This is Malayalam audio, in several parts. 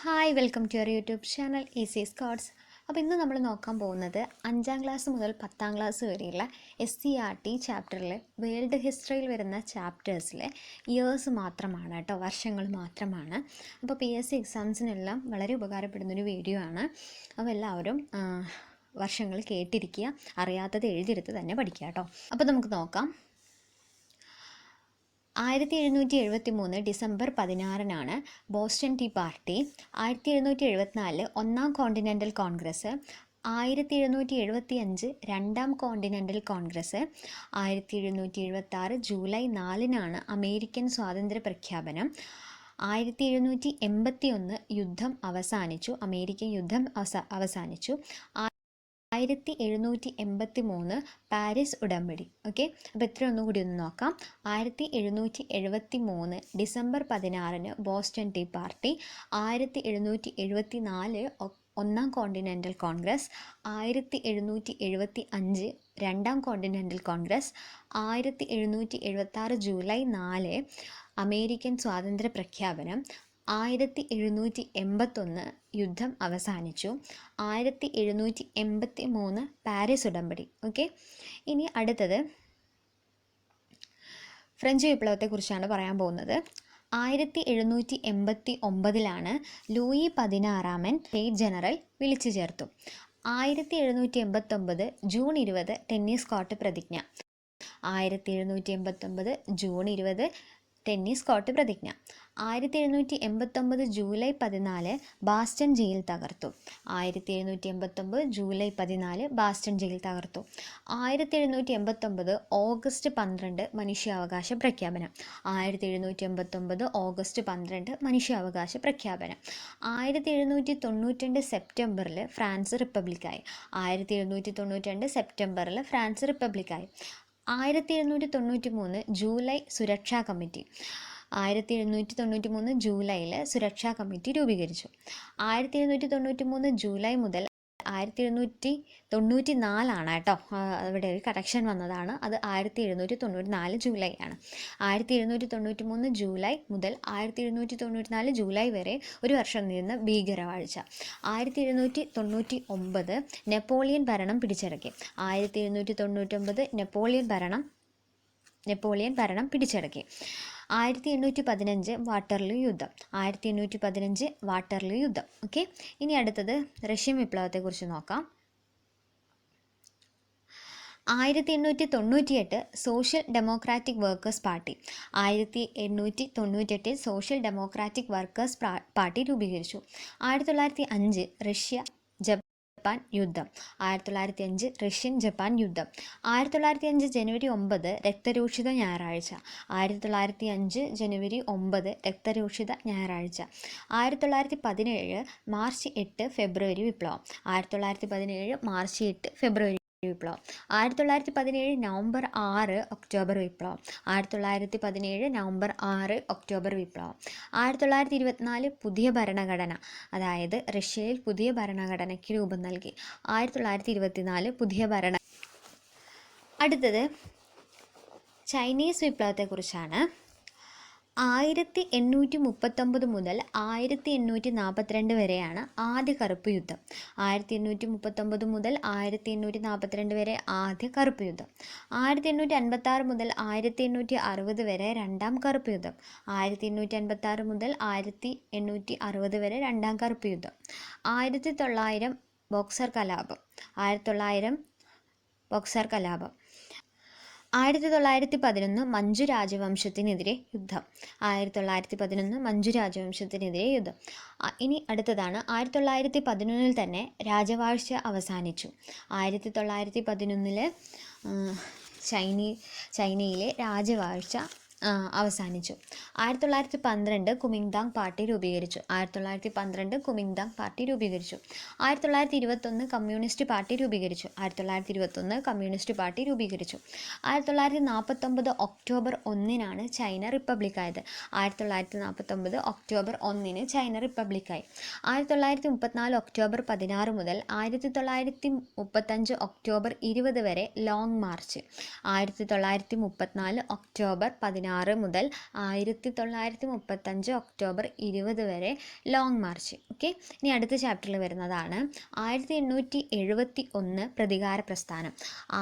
Hi welcome to your YouTube channel Easy Scotts അപ്പോൾ ഇന്ന് നമ്മൾ നോക്കാൻ പോകുന്നത് അഞ്ചാം ക്ലാസ് മുതൽ പത്താം ക്ലാസ് വരെയുള്ള എസ് സി ആർ ടി ചാപ്റ്ററിൽ വേൾഡ് ഹിസ്റ്ററിയിൽ വരുന്ന ചാപ്റ്റേഴ്സിലെ ഇയേഴ്സ് മാത്രമാണ് കേട്ടോ വർഷങ്ങൾ മാത്രമാണ്. അപ്പോൾ പി എസ് സി എക്സാംസിനെല്ലാം വളരെ ഉപകാരപ്പെടുന്നൊരു വീഡിയോ ആണ്. അപ്പോൾ എല്ലാവരും വർഷങ്ങൾ കേട്ടിരിക്കുക അറിയാത്തത് എഴുതിയെടുത്ത് തന്നെ പഠിക്കുക കേട്ടോ. അപ്പോൾ നമുക്ക് നോക്കാം. ആയിരത്തി എഴുന്നൂറ്റി എഴുപത്തി മൂന്ന് ഡിസംബർ പതിനാറിനാണ് ബോസ്റ്റൺ ടീ പാർട്ടി ആയിരത്തി എഴുന്നൂറ്റി എഴുപത്തിനാല് ഒന്നാം കോണ്ടിനെന്റൽ കോൺഗ്രസ് ആയിരത്തി എഴുന്നൂറ്റി എഴുപത്തി അഞ്ച് രണ്ടാം കോണ്ടിനെന്റൽ കോൺഗ്രസ് ആയിരത്തി എഴുന്നൂറ്റി എഴുപത്തി ആറ് ജൂലൈ നാലിനാണ് അമേരിക്കൻ സ്വാതന്ത്ര്യ പ്രഖ്യാപനം ആയിരത്തി എഴുന്നൂറ്റി എൺപത്തി ഒന്ന് യുദ്ധം അവസാനിച്ചു അമേരിക്കൻ യുദ്ധം അവസാനിച്ചു ആയിരത്തി എഴുന്നൂറ്റി എൺപത്തി മൂന്ന് പാരീസ് ഉടമ്പടി. ഓക്കെ? അപ്പോൾ ഇത്ര ഒന്നും കൂടി ഒന്ന് നോക്കാം. ആയിരത്തി എഴുന്നൂറ്റി എഴുപത്തി മൂന്ന് ഡിസംബർ പതിനാറിന് ബോസ്റ്റൺ ടീ പാർട്ടി ആയിരത്തി എഴുന്നൂറ്റി എഴുപത്തി നാല് ഒന്നാം കോണ്ടിനെന്റൽ കോൺഗ്രസ് ആയിരത്തി എഴുന്നൂറ്റി എഴുപത്തി അഞ്ച് രണ്ടാം കോണ്ടിനെന്റൽ കോൺഗ്രസ് ആയിരത്തി എഴുന്നൂറ്റി എഴുപത്തി ആറ് ജൂലൈ നാല് അമേരിക്കൻ സ്വാതന്ത്ര്യ പ്രഖ്യാപനം ആയിരത്തി എഴുന്നൂറ്റി എൺപത്തൊന്ന് യുദ്ധം അവസാനിച്ചു. ആയിരത്തി എഴുന്നൂറ്റി എൺപത്തി മൂന്ന് പാരീസ് ഉടമ്പടി. ഓക്കെ? ഇനി അടുത്തത്. ഫ്രഞ്ച് വിപ്ലവത്തെക്കുറിച്ചാണ് പറയാൻ പോകുന്നത്. ആയിരത്തി എഴുന്നൂറ്റി എൺപത്തി ഒമ്പതിലാണ് ലൂയി പതിനാറാമൻ സ്റ്റേറ്റ് ജനറൽ വിളിച്ചു ചേർത്തു. ആയിരത്തി എഴുന്നൂറ്റി എൺപത്തൊമ്പത് ജൂൺ ഇരുപത് ടെന്നീസ് കോർട്ട് പ്രതിജ്ഞ. ആയിരത്തി എഴുന്നൂറ്റി എൺപത്തൊമ്പത് ജൂൺ ഇരുപത് ടെന്നീസ് കോർട്ട് പ്രതിജ്ഞ. ആയിരത്തി എഴുന്നൂറ്റി എൺപത്തൊമ്പത് ജൂലൈ പതിനാല് ബാസ്റ്റൺ ജയിൽ തകർത്തു. ആയിരത്തി എഴുന്നൂറ്റി എൺപത്തൊമ്പത് ജൂലൈ പതിനാല് ബാസ്റ്റൺ ജയിൽ തകർത്തു. ആയിരത്തി എഴുന്നൂറ്റി എൺപത്തൊമ്പത് ഓഗസ്റ്റ് പന്ത്രണ്ട് മനുഷ്യാവകാശ പ്രഖ്യാപനം. ആയിരത്തി എഴുന്നൂറ്റി എൺപത്തൊമ്പത് ഓഗസ്റ്റ് പന്ത്രണ്ട് മനുഷ്യാവകാശ പ്രഖ്യാപനം. ആയിരത്തി എഴുന്നൂറ്റി തൊണ്ണൂറ്റിരണ്ട് സെപ്റ്റംബറിൽ ഫ്രാൻസ് റിപ്പബ്ലിക്കായി. ആയിരത്തി എഴുന്നൂറ്റി തൊണ്ണൂറ്റിരണ്ട് സെപ്റ്റംബറിൽ ഫ്രാൻസ് റിപ്പബ്ലിക്കായി. ആയിരത്തി എഴുന്നൂറ്റി തൊണ്ണൂറ്റി മൂന്ന് ജൂലൈ സുരക്ഷാ കമ്മിറ്റി. ആയിരത്തി എഴുന്നൂറ്റി തൊണ്ണൂറ്റി മൂന്ന് ജൂലൈയിൽ സുരക്ഷാ കമ്മിറ്റി രൂപീകരിച്ചു. ആയിരത്തി എഴുന്നൂറ്റി തൊണ്ണൂറ്റി മൂന്ന് ജൂലൈ മുതൽ ആയിരത്തി എഴുന്നൂറ്റി തൊണ്ണൂറ്റി നാലാണ് കേട്ടോ അവിടെ ഒരു കറക്ഷൻ വന്നതാണ്. അത് ആയിരത്തി എഴുന്നൂറ്റി തൊണ്ണൂറ്റി നാല് ജൂലൈ ആണ്. ആയിരത്തി എഴുന്നൂറ്റി തൊണ്ണൂറ്റി മൂന്ന് ജൂലൈ മുതൽ ആയിരത്തി എഴുന്നൂറ്റി തൊണ്ണൂറ്റി നാല് ജൂലൈ വരെ ഒരു വർഷം നീളുന്ന ഭീകരവാഴ്ച. ആയിരത്തി എഴുന്നൂറ്റി തൊണ്ണൂറ്റി ഒമ്പത് നെപ്പോളിയൻ ഭരണം പിടിച്ചടക്കി. ആയിരത്തി എഴുന്നൂറ്റി തൊണ്ണൂറ്റി ഒമ്പത് നെപ്പോളിയൻ ഭരണം നെപ്പോളിയൻ ഭരണം പിടിച്ചടക്കി. ആയിരത്തി എണ്ണൂറ്റി പതിനഞ്ച് വാട്ടർലു യുദ്ധം. ആയിരത്തി എണ്ണൂറ്റി പതിനഞ്ച് വാട്ടർലു യുദ്ധം. ഓക്കെ? ഇനി അടുത്തത് റഷ്യൻ വിപ്ലവത്തെക്കുറിച്ച് നോക്കാം. ആയിരത്തി എണ്ണൂറ്റി തൊണ്ണൂറ്റിയെട്ട് സോഷ്യൽ ഡെമോക്രാറ്റിക് വർക്കേഴ്സ് പാർട്ടി. ആയിരത്തി എണ്ണൂറ്റി തൊണ്ണൂറ്റെട്ടിൽ സോഷ്യൽ ഡെമോക്രാറ്റിക് വർക്കേഴ്സ് പാർട്ടി രൂപീകരിച്ചു. ആയിരത്തി തൊള്ളായിരത്തി അഞ്ച് റഷ്യ ജപ്പാൻ യുദ്ധം. ആയിരത്തി തൊള്ളായിരത്തി അഞ്ച് റഷ്യൻ ജപ്പാൻ യുദ്ധം. ആയിരത്തി തൊള്ളായിരത്തി അഞ്ച് ജനുവരി ഒമ്പത് രക്തരൂക്ഷിത ഞായറാഴ്ച. ആയിരത്തി തൊള്ളായിരത്തി അഞ്ച് ജനുവരി ഒമ്പത് രക്തരൂക്ഷിത ഞായറാഴ്ച. ആയിരത്തി തൊള്ളായിരത്തി പതിനേഴ് മാർച്ച് എട്ട് ഫെബ്രുവരി വിപ്ലവം. ആയിരത്തി തൊള്ളായിരത്തി പതിനേഴ് മാർച്ച് എട്ട് ഫെബ്രുവരി വിപ്ലവം. ആയിരത്തി തൊള്ളായിരത്തി പതിനേഴ് നവംബർ ആറ് ഒക്ടോബർ വിപ്ലവം. ആയിരത്തി തൊള്ളായിരത്തി പതിനേഴ് നവംബർ ആറ് ഒക്ടോബർ വിപ്ലവം. ആയിരത്തി തൊള്ളായിരത്തി ഇരുപത്തിനാല് പുതിയ ഭരണഘടന അതായത് റഷ്യയിൽ പുതിയ ഭരണഘടനയ്ക്ക് രൂപം നൽകി. ആയിരത്തി തൊള്ളായിരത്തി ഇരുപത്തിനാല് പുതിയ ഭരണ അടുത്തത് ചൈനീസ് വിപ്ലവത്തെക്കുറിച്ചാണ്. ആയിരത്തി എണ്ണൂറ്റി മുപ്പത്തൊമ്പത് മുതൽ ആയിരത്തി എണ്ണൂറ്റി നാൽപ്പത്തിരണ്ട് വരെയാണ് ആദ്യ കറുപ്പ് യുദ്ധം. ആയിരത്തി എണ്ണൂറ്റി മുപ്പത്തൊമ്പത് മുതൽ ആയിരത്തി എണ്ണൂറ്റി നാൽപ്പത്തിരണ്ട് വരെ ആദ്യ കറുപ്പ് യുദ്ധം. ആയിരത്തി എണ്ണൂറ്റി അൻപത്താറ് മുതൽ ആയിരത്തി എണ്ണൂറ്റി അറുപത് വരെ രണ്ടാം കറുപ്പ് യുദ്ധം. ആയിരത്തി എണ്ണൂറ്റി അൻപത്താറ് മുതൽ ആയിരത്തി എണ്ണൂറ്റി അറുപത് വരെ രണ്ടാം കറുപ്പ് യുദ്ധം. ആയിരത്തി തൊള്ളായിരം ബോക്സർ കലാപം. ആയിരത്തി തൊള്ളായിരം ബോക്സർ കലാപം. ആയിരത്തി തൊള്ളായിരത്തി പതിനൊന്ന് മഞ്ജു രാജവംശത്തിനെതിരെ യുദ്ധം. ആയിരത്തി തൊള്ളായിരത്തി പതിനൊന്ന് മഞ്ജു രാജവംശത്തിനെതിരെ യുദ്ധം. ഇനി അടുത്തതാണ്. ആയിരത്തി തൊള്ളായിരത്തി പതിനൊന്നിൽ തന്നെ രാജവാഴ്ച അവസാനിച്ചു. ആയിരത്തി തൊള്ളായിരത്തി പതിനൊന്നിൽ ചൈനീ ചൈനയിലെ രാജവാഴ്ച അവസാനിച്ചു. ആയിരത്തി തൊള്ളായിരത്തി പന്ത്രണ്ട് കുമിങ്താങ് പാർട്ടി രൂപീകരിച്ചു. ആയിരത്തി തൊള്ളായിരത്തി പന്ത്രണ്ട് കുമിങ്താങ് പാർട്ടി രൂപീകരിച്ചു. ആയിരത്തി തൊള്ളായിരത്തി ഇരുപത്തൊന്ന് കമ്മ്യൂണിസ്റ്റ് പാർട്ടി രൂപീകരിച്ചു. ആയിരത്തി തൊള്ളായിരത്തി ഇരുപത്തൊന്ന് കമ്മ്യൂണിസ്റ്റ് പാർട്ടി രൂപീകരിച്ചു. ആയിരത്തി തൊള്ളായിരത്തി നാൽപ്പത്തൊമ്പത് ഒക്ടോബർ ഒന്നിനാണ് ചൈന റിപ്പബ്ലിക്കായത് ആയിരത്തി തൊള്ളായിരത്തി നാൽപ്പത്തൊമ്പത് ഒക്ടോബർ ഒന്നിന് ചൈന റിപ്പബ്ലിക്കായി ആയിരത്തി തൊള്ളായിരത്തി മുപ്പത്തിനാല് ഒക്ടോബർ പതിനാറ് മുതൽ ആയിരത്തി തൊള്ളായിരത്തി മുപ്പത്തഞ്ച് ഒക്ടോബർ ഇരുപത് വരെ ലോങ് മാർച്ച്. ആയിരത്തി തൊള്ളായിരത്തി മുപ്പത്തിനാല് ഒക്ടോബർ പതിനാറ് പതിനാറ് മുതൽ ആയിരത്തി തൊള്ളായിരത്തി മുപ്പത്തഞ്ച് ഒക്ടോബർ ഇരുപത് വരെ ലോങ് മാർച്ച് ഓക്കെ ഇനി അടുത്ത ചാപ്റ്ററിൽ വരുന്നതാണ് ആയിരത്തി എണ്ണൂറ്റി എഴുപത്തി ഒന്ന് പ്രതികാര പ്രസ്ഥാനം.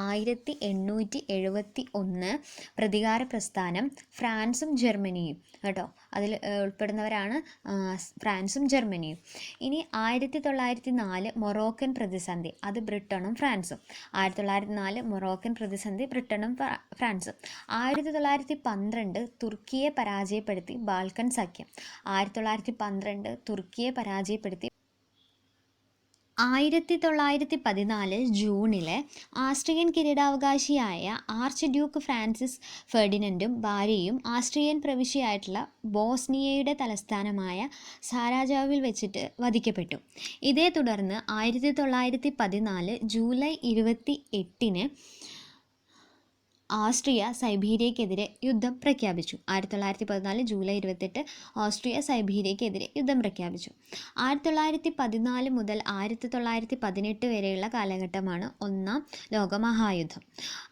ആയിരത്തി എണ്ണൂറ്റി എഴുപത്തി ഒന്ന് പ്രതികാര പ്രസ്ഥാനം ഫ്രാൻസും ജർമ്മനിയും. കേട്ടോ? അതിൽ ഉൾപ്പെടുന്നവരാണ് ഫ്രാൻസും ജർമ്മനിയും. ഇനി ആയിരത്തി തൊള്ളായിരത്തി നാല് മൊറോക്കൻ പ്രതിസന്ധി അത് ബ്രിട്ടണും ഫ്രാൻസും. ആയിരത്തി തൊള്ളായിരത്തി നാല് മൊറോക്കൻ പ്രതിസന്ധി ബ്രിട്ടണും ഫ്രാൻസും. ആയിരത്തി തൊള്ളായിരത്തി പന്ത്രണ്ട് തുർക്കിയെ പരാജയപ്പെടുത്തി ബാൽക്കൻ സഖ്യം. ആയിരത്തി തൊള്ളായിരത്തി പന്ത്രണ്ട് തുർക്കിയെ പരാജയപ്പെടുത്തി ആയിരത്തി തൊള്ളായിരത്തി പതിനാല് ജൂണിലെ ആസ്ട്രിയൻ കിരീടാവകാശിയായ ആർച്ച് ഡ്യൂക്ക് ഫ്രാൻസിസ് ഫെർഡിനൻഡും ഭാര്യയും ആസ്ട്രിയൻ പ്രവിശ്യയായിട്ടുള്ള ബോസ്നിയയുടെ തലസ്ഥാനമായ സാരാജാവിൽ വെച്ചിട്ട് വധിക്കപ്പെട്ടു. ഇതേ തുടർന്ന് ആയിരത്തി തൊള്ളായിരത്തി പതിനാല് ജൂലൈ ഇരുപത്തി എട്ടിന് ഓസ്ട്രിയ സൈബീരിയക്കെതിരെ യുദ്ധം പ്രഖ്യാപിച്ചു. ആയിരത്തി തൊള്ളായിരത്തി പതിനാല് ജൂലൈ ഇരുപത്തെട്ട് ഓസ്ട്രിയ സൈബീരിയക്കെതിരെ യുദ്ധം പ്രഖ്യാപിച്ചു. ആയിരത്തി തൊള്ളായിരത്തി പതിനാല് മുതൽ ആയിരത്തി തൊള്ളായിരത്തി പതിനെട്ട് വരെയുള്ള കാലഘട്ടമാണ് ഒന്നാം ലോകമഹായുദ്ധം.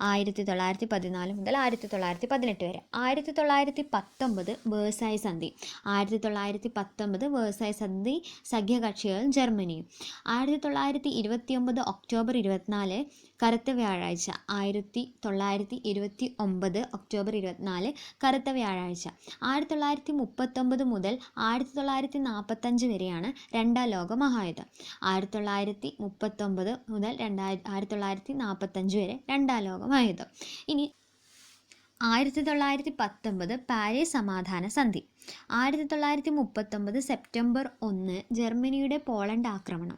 ആയിരത്തി തൊള്ളായിരത്തി പതിനാല് മുതൽ ആയിരത്തി തൊള്ളായിരത്തി പതിനെട്ട് വരെ. ആയിരത്തി തൊള്ളായിരത്തി പത്തൊമ്പത് വേഴ്സായ സന്ധി. ആയിരത്തി തൊള്ളായിരത്തി പത്തൊമ്പത് വേഴ്സായ സന്ധി സഖ്യകക്ഷികളും ജർമ്മനിയും. ആയിരത്തി തൊള്ളായിരത്തി ഇരുപത്തിയൊമ്പത് ഒക്ടോബർ ഇരുപത്തിനാല് കറുത്ത വ്യാഴാഴ്ച. ആയിരത്തി തൊള്ളായിരത്തി ഇരുപത്തി ഒമ്പത് ഒക്ടോബർ ഇരുപത്തിനാല് കറുത്ത വ്യാഴാഴ്ച. ആയിരത്തി തൊള്ളായിരത്തി മുപ്പത്തൊമ്പത് മുതൽ ആയിരത്തി തൊള്ളായിരത്തി നാൽപ്പത്തഞ്ച് വരെയാണ് രണ്ടാം ലോക മഹായുദ്ധം. ആയിരത്തി തൊള്ളായിരത്തി മുപ്പത്തൊമ്പത് മുതൽ രണ്ടായിരത്തി ആയിരത്തി തൊള്ളായിരത്തി നാൽപ്പത്തഞ്ച് വരെ രണ്ടാം ലോക മഹായുദ്ധം. ഇനി ആയിരത്തി തൊള്ളായിരത്തി പത്തൊമ്പത് പാരീസ് സമാധാന സന്ധി. ആയിരത്തി തൊള്ളായിരത്തി മുപ്പത്തൊമ്പത് സെപ്റ്റംബർ ഒന്ന് ജർമ്മനിയുടെ പോളണ്ട് ആക്രമണം.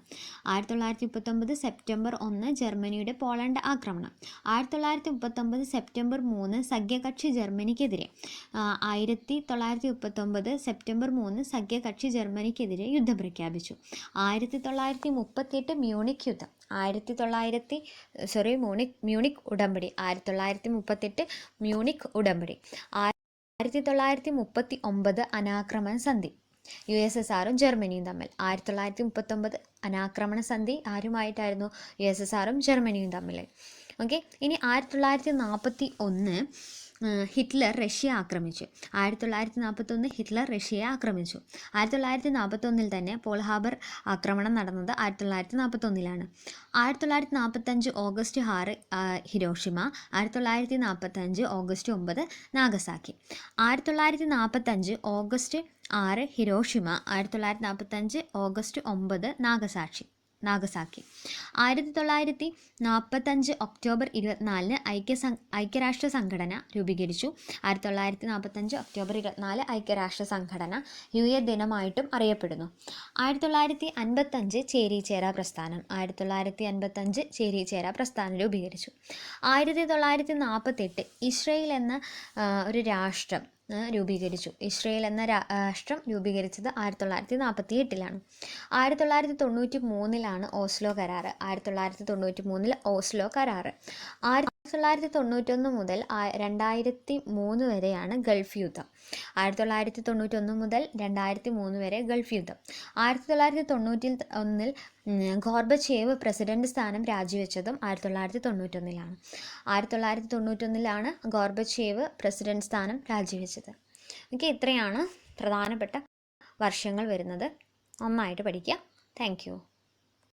ആയിരത്തി തൊള്ളായിരത്തി മുപ്പത്തൊമ്പത് സെപ്റ്റംബർ ഒന്ന് ജർമ്മനിയുടെ പോളണ്ട് ആക്രമണം. ആയിരത്തി തൊള്ളായിരത്തി മുപ്പത്തൊമ്പത് സെപ്റ്റംബർ മൂന്ന് സഖ്യകക്ഷി ജർമ്മനിക്കെതിരെ. ആയിരത്തി തൊള്ളായിരത്തി മുപ്പത്തൊമ്പത് സെപ്റ്റംബർ മൂന്ന് സഖ്യകക്ഷി ജർമ്മനിക്കെതിരെ യുദ്ധം പ്രഖ്യാപിച്ചു ആയിരത്തി തൊള്ളായിരത്തി മുപ്പത്തിയെട്ട് മ്യൂണിക് യുദ്ധം. ആയിരത്തി തൊള്ളായിരത്തി സോറി മ്യൂണിക് മ്യൂണിക് ഉടമ്പടി. ആയിരത്തി തൊള്ളായിരത്തി മുപ്പത്തെട്ട് മ്യൂണിക് ഉടമ്പടി. ആയിരത്തി തൊള്ളായിരത്തി മുപ്പത്തി ഒമ്പത് അനാക്രമണ സന്ധി. യു എസ് എസ് ആറും ജർമ്മനിയും തമ്മിൽ. ആയിരത്തി തൊള്ളായിരത്തി മുപ്പത്തൊമ്പത് അനാക്രമണ സന്ധി ആരുമായിട്ടായിരുന്നു യു എസ് എസ് ആറും ജർമ്മനിയും തമ്മിൽ. ഓക്കെ? ഇനി ആയിരത്തി തൊള്ളായിരത്തി നാൽപ്പത്തി ഒന്ന് ഹിറ്റ്ലർ റഷ്യ ആക്രമിച്ചു. ആയിരത്തി തൊള്ളായിരത്തി നാൽപ്പത്തൊന്ന് ഹിറ്റ്ലർ റഷ്യയെ ആക്രമിച്ചു. ആയിരത്തി തൊള്ളായിരത്തി നാൽപ്പത്തൊന്നിൽ തന്നെ പോൾ ഹാബർ ആക്രമണം നടന്നത് ആയിരത്തി തൊള്ളായിരത്തി നാൽപ്പത്തൊന്നിലാണ് ആയിരത്തി തൊള്ളായിരത്തി നാൽപ്പത്തഞ്ച് ഓഗസ്റ്റ് ആറ് ഹിരോഷിമ ആയിരത്തി തൊള്ളായിരത്തി നാൽപ്പത്തഞ്ച് ഓഗസ്റ്റ് ഒമ്പത് നാഗസാക്കി. ആയിരത്തി തൊള്ളായിരത്തി നാൽപ്പത്തഞ്ച് ഓഗസ്റ്റ് ആറ് ഹിരോഷിമ ആയിരത്തി തൊള്ളായിരത്തി നാൽപ്പത്തഞ്ച് ഓഗസ്റ്റ് ഒമ്പത് നാഗസാക്ഷി. നാഗസാക്കി. ആയിരത്തി തൊള്ളായിരത്തി നാൽപ്പത്തഞ്ച് ഒക്ടോബർ ഇരുപത്തിനാലിന് ഐക്യ ഐക്യരാഷ്ട്ര സംഘടന രൂപീകരിച്ചു. ആയിരത്തി തൊള്ളായിരത്തി നാൽപ്പത്തഞ്ച് ഒക്ടോബർ ഇരുപത്തിനാല് ഐക്യരാഷ്ട്ര സംഘടന യു എ ദിനമായിട്ടും അറിയപ്പെടുന്നു. ആയിരത്തി തൊള്ളായിരത്തി അൻപത്തഞ്ച് ചേരിചേര പ്രസ്ഥാനം ആയിരത്തി തൊള്ളായിരത്തി അൻപത്തഞ്ച് ചേരിചേര പ്രസ്ഥാനം രൂപീകരിച്ചു. ആയിരത്തി തൊള്ളായിരത്തി നാൽപ്പത്തെട്ട് ഇസ്രയേൽ എന്ന ഒരു രാഷ്ട്രം രൂപീകരിച്ചു. ഇസ്രയേൽ എന്ന രാഷ്ട്രം രൂപീകരിച്ചത് ആയിരത്തി തൊള്ളായിരത്തി നാൽപ്പത്തി എട്ടിലാണ് ആയിരത്തി തൊള്ളായിരത്തി തൊണ്ണൂറ്റി മൂന്നിലാണ് ഓസ്ലോ കരാറ്. ആയിരത്തി തൊള്ളായിരത്തി തൊണ്ണൂറ്റി മൂന്നിൽ ഓസ്ലോ കരാറ്. ആയിരത്തി തൊള്ളായിരത്തി തൊണ്ണൂറ്റൊന്ന് മുതൽ രണ്ടായിരത്തി മൂന്ന് വരെയാണ് ഗൾഫ് യുദ്ധം. ആയിരത്തി തൊള്ളായിരത്തി തൊണ്ണൂറ്റൊന്ന് മുതൽ രണ്ടായിരത്തി മൂന്ന് വരെ ഗൾഫ് യുദ്ധം. ആയിരത്തി തൊള്ളായിരത്തി തൊണ്ണൂറ്റി ഒന്നിൽ ഗോർബച്ചേവ് പ്രസിഡന്റ് സ്ഥാനം രാജിവെച്ചതും ആയിരത്തി തൊള്ളായിരത്തി തൊണ്ണൂറ്റൊന്നിലാണ് ആയിരത്തി തൊള്ളായിരത്തി തൊണ്ണൂറ്റൊന്നിലാണ് ഗോർബച്ചേവ് പ്രസിഡന്റ് സ്ഥാനം രാജിവെച്ചത്. ഓക്കെ ഇത്രയാണ് പ്രധാനപ്പെട്ട വർഷങ്ങൾ വരുന്നത്. നന്നായിട്ട് പഠിക്കുക. താങ്ക്